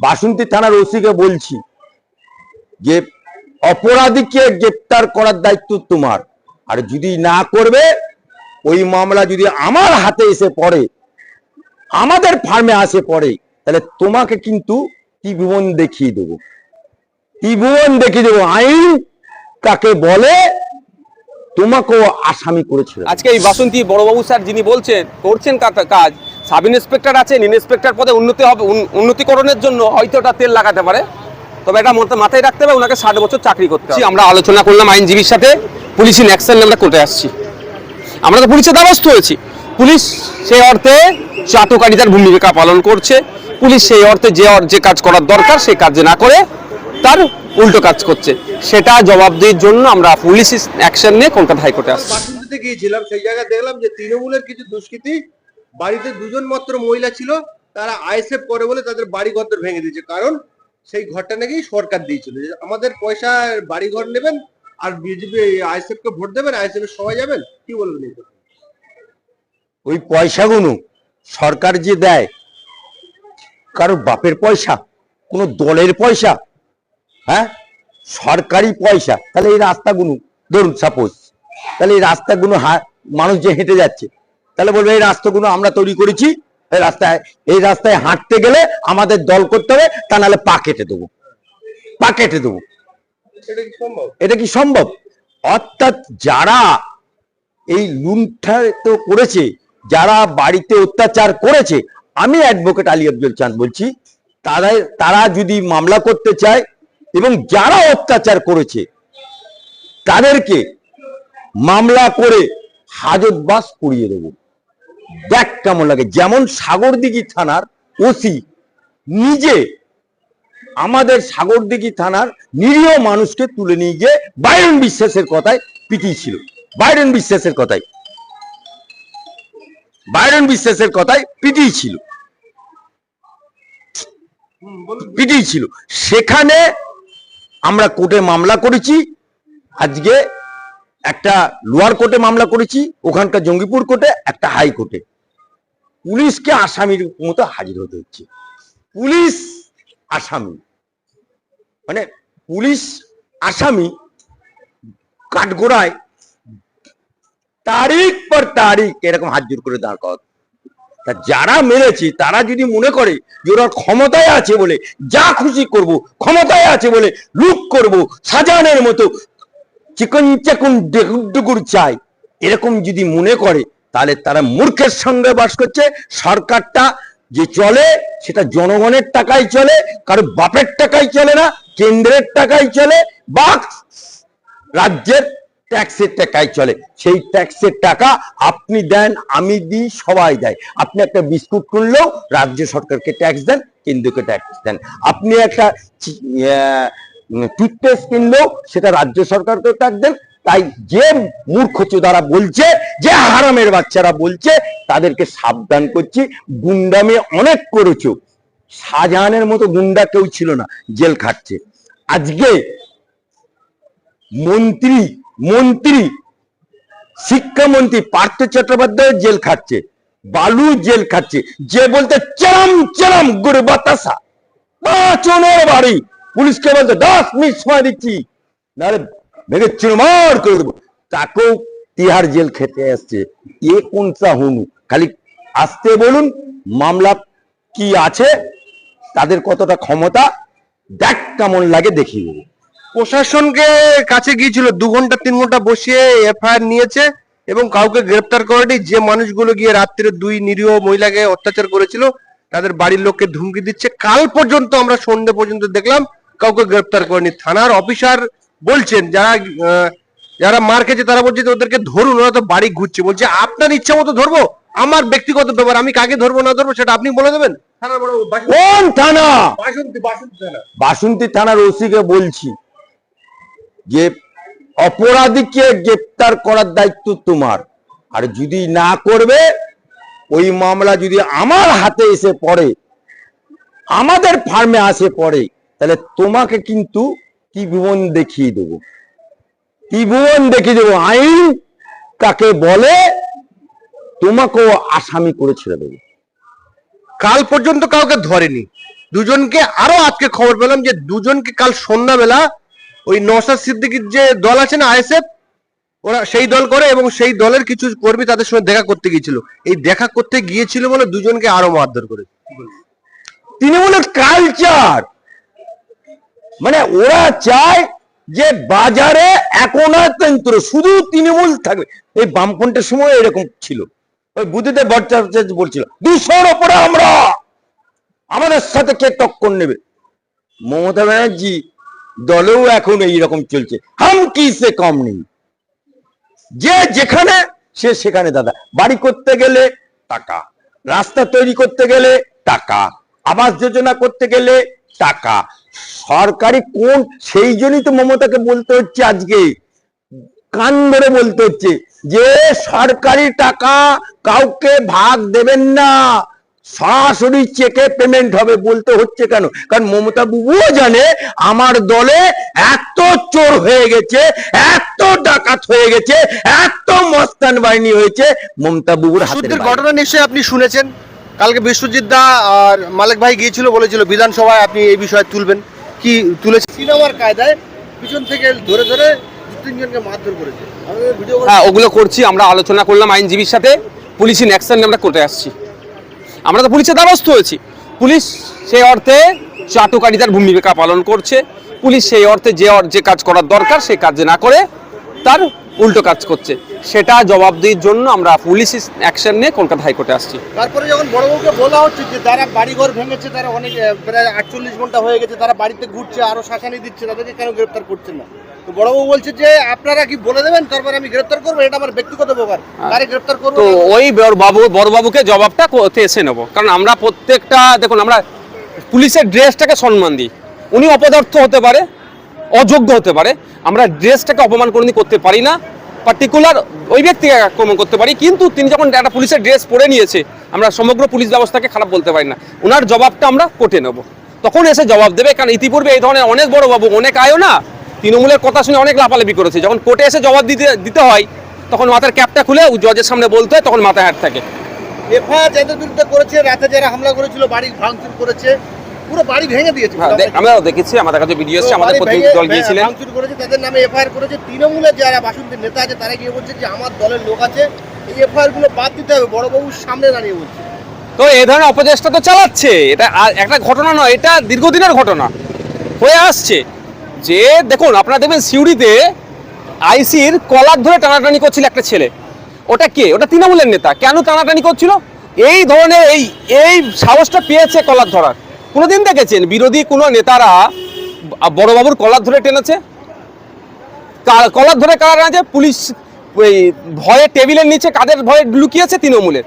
বাসন্তী থানার ওসিকে বলছি যে অপরাধীকে গ্রেপ্তার করার দায়িত্ব তোমার। আর যদি না করবে ওই মামলা যদি আমার হাতে এসে পড়ে আমাদের ফার্মে আসে পড়ে তাহলে তোমাকে কিন্তু ত্রিভুবন দেখিয়ে দেবো। ত্রিভুবন দেখিয়ে দেবো। আইন কাকে বলে তোমাকেও আসামি করেছিল আজকে এই বাসন্তী বড়বাবু স্যার যিনি বলছেন করছেন কা- কাজ সাব ইন্সপেক্টর আছেন ইন্সপেক্টর পদে উন্নতি হবে উন- উন্নতিকরণের জন্য হয়তো ওটা তেল লাগাতে পারে। তবে এটা মাথা- মাথায় রাখতে হবে ওনাকে ষাট বছর চাকরি করতে হবে। আমরা আলোচনা করলাম আইনজীবীর সাথে। পুলিশ ইন অ্যাকশন আমরা কোর্টে আসছি। আমরা তো পুলিশের দ্বারস্থ হয়েছি। পুলিশ সেই অর্থে চাটকারিতার ভূমিকা পালন করছে। পুলিশ সেই অর্থে যে যে কাজ করার দরকার সেই কাজ না করে তার উল্টো কাজ করছে। সেটা জবাবদিহির জন্য আমরা পুলিশ অ্যাকশন নিয়ে কলকাতা হাইকোর্টে আসছি। গিয়েছিলাম সেই জায়গায় দেখলাম যে তৃণমূলের কিছু দুষ্কৃতী বাড়িতে দুজন মাত্র মহিলা ছিল, তারা আইএসএফ করে বলে তাদের বাড়ি ঘর ভেঙে দিয়েছে। কারণ সেই ঘরটা নাকি সরকার দিয়েছিল। আমাদের পয়সা বাড়ি ঘর নেবেন আর বিজেপি আইএসএফ কে ভোট দেবেন আইএসএফ এর সবাই যাবেন, কি বলবেন? ওই পয়সাগুলো সরকার যে দেয় কারও বাপের পয়সা, কোনো দলের পয়সা হ্যাঁ? সরকারি পয়সা, তাহলে এই রাস্তাগুলো, ধরুন সাপোজ তাহলে এই রাস্তাগুলো মানুষ যে হেঁটে যাচ্ছে তাহলে বলবে এই রাস্তাগুলো আমরা তৈরি করেছি। এই রাস্তায় এই রাস্তায় হাঁটতে গেলে আমাদের দল করতে হবে তা নাহলে পা কেটে দেবো। পা কেটে দেবো। এটা কি সম্ভব? অর্থাৎ যারা এই লুণ্ঠিত করেছে যারা বাড়িতে অত্যাচার করেছে আমি অ্যাডভোকেট আলী আব্দুল চাঁদ বলছি তারা তারা যদি মামলা করতে চায় এবং যারা অত্যাচার করেছে তাদেরকে মামলা করে হাজতবাস করিয়ে দেবো। দেখ কেমন লাগে। যেমন সাগরদিঘি থানার ওসি নিজে আমাদের সাগরদিঘি থানার নিরীহ মানুষকে তুলে নিয়ে গিয়ে বাইরন বিশ্বাসের কথায় পিটিয়েছিল। বাইরন বিশ্বাসের কথায়। বাইরন বিশ্বাসের কথায় পিটিয়েছিল। পিটিয়েছিল। সেখানে আমরা কোর্টে মামলা করেছি। আজকে একটা লোয়ার কোর্টে মামলা করেছি, ওখানকার জঙ্গিপুর কোর্টে একটা হাই কোর্টে পুলিশকে আসামির মতো হাজির হতে হচ্ছে। পুলিশ আসামি। মানে পুলিশ আসামি কাঠগোড়ায় তারিখ পর তারিখ এরকম হাত জোর করে দাঁড় করাতো। তা যারা মেরেছে, তারা যদি মনে করে যে ওরা ক্ষমতায় আছে বলে যা খুশি করব, ক্ষমতায় আছে বলে লুক করব, সাজানের মতো চিকন চাকুন ডুগুর চাই। এরকম যদি মনে করে, তাহলে তারা মূর্খের সঙ্গে বাস করছে, সরকারটা যে চলে, সেটা জনগণের টাকায় চলে কারও বাপের টাকায় চলে না, কেন্দ্রের টাকায় চলে, বা রাজ্যের ট্যাক্সের টাকায় চলে। সেই ট্যাক্সের টাকা আপনি দেন, আমি দিই, সবাই দেয়। আপনি একটা বিস্কুট কিনলেও রাজ্য সরকারকে ট্যাক্স দেন, কেন্দ্রকে ট্যাক্স দেন। আপনি একটা টুথপেস্ট কিনলেও সেটা রাজ্য সরকারকে ট্যাক্স দেন। তাই যে মূর্খ দ্বারা বলছে, যে হারামের বাচ্চারা বলছে, তাদেরকে সাবধান করছি। গুন্ডামি অনেক করেছ। শাহজাহানের মতো গুন্ডা কেউ ছিল না, জেল খাটছে। আজকে মন্ত্রী মন্ত্রী, শিক্ষামন্ত্রী পার্থ চট্টোপাধ্যায় জেল খাচ্ছে বালু জেল খাচ্ছে যে বলতে, চরম চরম গুড় বাতাসা বাড়ি পুলিশকে বলতে দশ মিনিট সময় দিচ্ছি। নাহলে ভেঙে চুরমার করে দেবো। তাকেও তিহার জেল খেতে আসছে এ কোনটা হুনু? খালি আসতে বলুন, মামলা কি আছে, তাদের কতটা ক্ষমতা, দেখ কেমন লাগে দেবো প্রশাসনকে কাছে গিয়েছিল, দু ঘণ্টা, তিন ঘণ্টা বসিয়ে এফআইআর নিয়েছে এবং কাউকে গ্রেপ্তার করেনি। যে মানুষগুলো গিয়ে রাত্রে দুই নিরীহ মহিলাকে অত্যাচার করেছিল, তাদের বাড়ির লোককে ধুমকি দিচ্ছে। কাল পর্যন্ত আমরা সন্ধ্যে পর্যন্ত দেখলাম কাউকে গ্রেপ্তার করেনি। থানার অফিসার বলছেন যারা যারা মার খেয়েছে তারা বলছে যে ওদেরকে ধরুন ওরা তো বাড়ি ঘুরছে। বলছে আপনার ইচ্ছা মতো ধরবো আমার ব্যক্তিগত ব্যাপার আমি কাকে ধরবো না ধরবো সেটা আপনি বলে দেবেন? কোন থানা? বাসন্তী বাসন্তী থানা। বাসন্তী থানার ওসিকে বলছি যে অপরাধীকে গ্রেপ্তার করার দায়িত্ব তোমার। আর যদি না করবে ওই মামলা যদি আমার হাতে এসে পড়ে আমাদের ফার্মে আসে পড়ে তাহলে তোমাকে কিন্তু ত্রিভুবন দেখিয়ে দেবো। ত্রিভুবন দেখিয়ে দেবো আইন কাকে বলে তোমাকেও আসামি করে ছেড়ে দেবো। কাল পর্যন্ত কাউকে ধরেনি। দুজনকে আরও আজকে খবর পেলাম যে দুজনকে কাল সন্ধ্যাবেলা ওই নসাদ সিদ্দিকির যে দল আছে না আইএসএফ, ওরা সেই দল করে এবং সেই দলের কিছু কর্মী তাদের সঙ্গে দেখা করতে গিয়েছিল। এই দেখা করতে গিয়েছিল বলে দুজনকে আরও মারধর করে। তিনি তৃণমূলের কালচার মানে ওরা চায় যে বাজারে একনাতন্ত্র শুধু তৃণমূল থাকবে। এই বামফ্রন্টের সময় এরকম ছিল। ওই বুদ্ধিদেব ভট্টাচার্য বলছিল, দুশোর ওপরে আমরা, আমাদের সাথে কে টক্কর নেবে? মমতা ব্যানার্জি দলেও এখন এইরকম চলছে। হাম কি সে কম নেই। যে যেখানে, সে সেখানে দাদা। বাড়ি করতে গেলে টাকা, রাস্তা তৈরি করতে গেলে টাকা, আবাস যোজনা করতে গেলে টাকা সরকারি কোন সেই জন্যই তো মমতাকে বলতে হচ্ছে আজকে। কান ধরে বলতে হচ্ছে যে সরকারি টাকা কাউকে ভাগ দেবেন না। সরাসরি চেকে পেমেন্ট হবে বলতে হচ্ছে কেন? কারণ মমতা বাবুও জানে আমার দলে এত চোর হয়ে গেছে এত ডাকাত হয়ে গেছে এত মস্তান বাহিনী হয়েছে মমতা বুবুর হাতের ঘটনা নিশ্চয়ই আপনি শুনেছেন? কালকে বিশ্বজিৎ দা আর মালিক ভাই গিয়েছিল বলেছিল বিধানসভায় আপনি এই বিষয়ে তুলবেন। কি তুলেছে? সিনেমার কায়দায় পিছন থেকে ধরে ধরে দু তিনজনকে মারধর করেছে। হ্যাঁ ওগুলো করছি আমরা আলোচনা করলাম আইনজীবীর সাথে। পুলিশ ইন অ্যাকশন আমরা কোর্টে আসছি। আমরা তো পুলিশের দ্বারস্থ হয়েছি। পুলিশ সেই অর্থে চাটুকারিতার ভূমিকা পালন করছে। পুলিশ সেই অর্থে যে যে কাজ করার দরকার সেই কাজ না করে তার উল্টো কাজ করছে। সেটা জবাবদিহির জন্য আমরা পুলিশ অ্যাকশন নিয়ে কলকাতা হাইকোর্টে আসছি। তারপরে যখন বড় বউকে বলা হচ্ছে যে যারা বাড়িঘর ভেঙেছে তারা অনেক প্রায় আটচল্লিশ ঘণ্টা হয়ে গেছে তারা বাড়িতে ঘুরছে আরও শাসানি দিচ্ছে তাদেরকে কেন গ্রেপ্তার করছেন না? তো বড়বাবু বলছে যে আপনারা কি বলে দেবেন? তারপরে আমি গ্রেপ্তার করব এটা আমার ব্যক্তিগত ব্যাপার। তারে গ্রেপ্তার করব? তো ওই বড় বাবু বড়বাবুকে জবাবটা এসে নেব। কারণ আমরা প্রত্যেকটা দেখুন আমরা পুলিশের ড্রেসটাকে সম্মান দিই। উনি অপদার্থ হতে পারে অযোগ্য হতে পারে। আমরা ড্রেসটাকে অপমান কোনোদিন করতে পারি না। পার্টিকুলার ওই ব্যক্তিকে আক্রমণ করতে পারি। কিন্তু তিনি যখন একটা পুলিশের ড্রেস পরে নিয়েছে, আমরা সমগ্র পুলিশ ব্যবস্থাকে খারাপ বলতে পারি না। ওনার জবাবটা আমরা কোর্টে নেব। তখন এসে জবাব দেবে। কারণ ইতিপূর্বে এই ধরনের অনেক বড় বাবু, অনেক আয়ও না, তৃণমূলের কথা শুনে অনেক লাফালাফি করেছে। যখন কোর্টে এসে জবাব দিতে দিতে হয়, তখন মাথার ক্যাপটা খুলে জজের সামনে বলতে তখন মাথায় হাত থাকে। এফআইআর যাদের বিরুদ্ধে করেছে, রাতে যারা হামলা করেছিল, বাড়ি ভাঙচুর করেছে পুরো বাড়ি ভেঙে দিয়েছে। হ্যাঁ, আমরাও দেখেছি আমাদের কাছে ভিডিও এসেছে আমাদের প্রতিনিধি দল গিয়েছিলেন। হ্যাঁ, ভাঙচুর করেছে তাদের নামে এফআইআর করেছে। তৃণমূলের যারা বাসন্তীর নেতা আছে তারা গিয়ে বলছে যে আমার দলের লোক আছে এই এফআইআরগুলো বাদ দিতে হবে। বড়বাবুর সামনে দাঁড়িয়ে বলছে। তো এই ধরনের অপচেষ্টা তো চালাচ্ছে। এটা আর একটা ঘটনা নয় এটা দীর্ঘদিনের ঘটনা। হয়ে আসছে যে দেখুন আপনারা দেখবেন সিউড়িতে আইসির কলার ধরে টানাটানি করছিল একটা ছেলে। ওটা কে? ওটা তৃণমূলের নেতা। কেন টানাটানি করছিল? এই ধরনের এই এই সাহসটা পেয়েছে কলার ধরার। কোনোদিন দেখেছেন বিরোধী কোনো নেতারা বড়বাবুর কলার ধরে টেনেছে? কলার ধরে কারা টেনেছে? পুলিশ, ওই ভয়ে টেবিলের নিচে কাদের ভয়ে লুকিয়েছে তৃণমূলের?